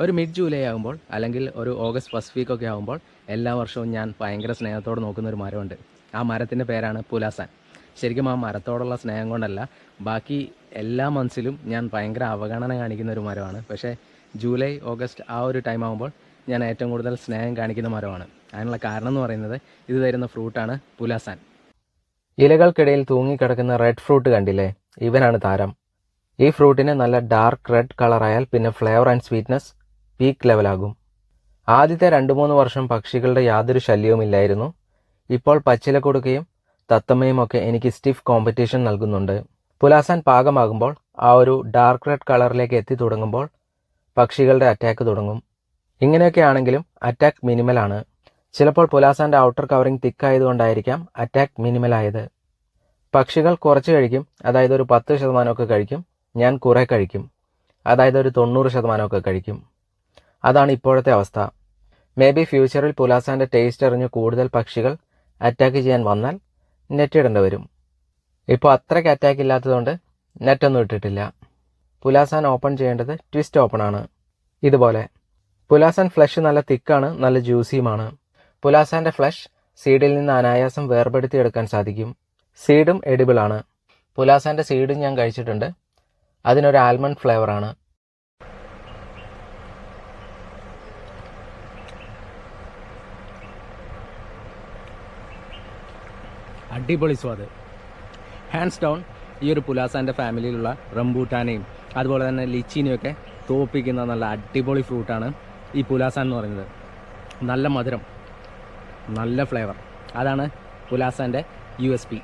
ഒരു mid July ആകുമ്പോൾ അല്ലെങ്കിൽ ഒരു ഓഗസ്റ്റ് ഫസ്റ്റ് വീക്ക് ഒക്കെ ആകുമ്പോൾ എല്ലാ വർഷവും ഞാൻ ഭയങ്കര സ്നേഹത്തോടെ നോക്കുന്ന ഒരു മരമുണ്ട്. ആ മരത്തിന്റെ പേരാണ് പുലാസാൻ. ശരിക്കും ആ മരത്തോടുള്ള സ്നേഹം കൊണ്ടല്ല ബാക്കി എല്ലാ മന്ത്സിലും ഞാൻ ഭയങ്കര അവഗണന കാണിക്കുന്ന ഒരു മരമാണ്. പക്ഷേ ജൂലൈ ഓഗസ്റ്റ് ആ ഒരു ടൈം ആകുമ്പോൾ ഞാൻ ഏറ്റവും കൂടുതൽ സ്നേഹം കാണിക്കുന്ന മരമാണ്. അതിനുള്ള കാരണം എന്ന് പറയുന്നത് ഇത് തരുന്ന ഫ്രൂട്ടാണ് പുലാസാൻ. ഇലകൾക്കിടയിൽ തൂങ്ങിക്കിടക്കുന്ന റെഡ് ഫ്രൂട്ട് കണ്ടില്ലേ? ഇവനാണ് താരം. ഈ ഫ്രൂട്ടിന് നല്ല ഡാർക്ക് റെഡ് കളറായാൽ പിന്നെ ഫ്ലേവർ ആൻഡ് സ്വീറ്റ്നസ് പീക്ക് ലെവലാകും. ആദ്യത്തെ രണ്ട് മൂന്ന് വർഷം പക്ഷികളുടെ യാതൊരു ശല്യവുമില്ലായിരുന്നു. ഇപ്പോൾ പച്ചില കൊടുക്കുകയും തത്തമ്മയും ഒക്കെ എനിക്ക് സ്റ്റിഫ് കോമ്പറ്റീഷൻ നൽകുന്നുണ്ട്. പുലാസാൻ പാകമാകുമ്പോൾ ആ ഒരു ഡാർക്ക് റെഡ് കളറിലേക്ക് എത്തി തുടങ്ങുമ്പോൾ പക്ഷികളുടെ അറ്റാക്ക് തുടങ്ങും. ഇങ്ങനെയൊക്കെ ആണെങ്കിലും അറ്റാക്ക് മിനിമലാണ് ചിലപ്പോൾ പുലാസാന്റെ ഔട്ടർ കവറിംഗ് തിക്കായതുകൊണ്ടായിരിക്കാം അറ്റാക്ക് മിനിമലായത് പക്ഷികൾ കുറച്ച് കഴിക്കും അതായത് ഒരു പത്ത് ശതമാനമൊക്കെ കഴിക്കും ഞാൻ കുറേ കഴിക്കും. അതായത് ഒരു തൊണ്ണൂറ് ശതമാനമൊക്കെ കഴിക്കും. അതാണ് ഇപ്പോഴത്തെ അവസ്ഥ. മേ ബി ഫ്യൂച്ചറിൽ പുലാസാന്റെ ടേസ്റ്റ് അറിഞ്ഞ് കൂടുതൽ പക്ഷികൾ അറ്റാക്ക് ചെയ്യാൻ വന്നാൽ നെറ്റ് ഇടേണ്ടി വരും. ഇപ്പോൾ അത്രയ്ക്ക് അറ്റാക്ക് ഇല്ലാത്തതുകൊണ്ട് നെറ്റൊന്നും ഇട്ടിട്ടില്ല. പുലാസാൻ ഓപ്പൺ ചെയ്യേണ്ടത് ട്വിസ്റ്റ് ഓപ്പൺ ആണ്. ഇതുപോലെ. പുലാസാൻ ഫ്ലഷ് നല്ല തിക്കാണ് നല്ല ജ്യൂസിയുമാണ് പുലാസാന്റെ ഫ്ലഷ് സീഡിൽ നിന്ന് അനായാസം വേർപെടുത്തിയെടുക്കാൻ സാധിക്കും. സീഡും എഡിബിൾ ആണ്. പുലാസാന്റെ സീഡും ഞാൻ കഴിച്ചിട്ടുണ്ട്. അതിനൊരു ആൽമണ്ട് ഫ്ലേവറാണ് അടിപൊളി സ്വാദ്. ഹാൻഡ്സ് ഡൗൺ ഈ ഒരു പുലാസാന്റെ ഫാമിലിയിലുള്ള റംബൂട്ടാനെയും അതുപോലെ തന്നെ ലിച്ചിനെയൊക്കെ തോപ്പിക്കുന്ന നല്ല അടിപൊളി ഫ്രൂട്ടാണ് ഈ പുലാസാൻ എന്ന് പറയുന്നത്. നല്ല മധുരം നല്ല ഫ്ലേവർ. അതാണ് പുലാസാന്റെ യു എസ് പി.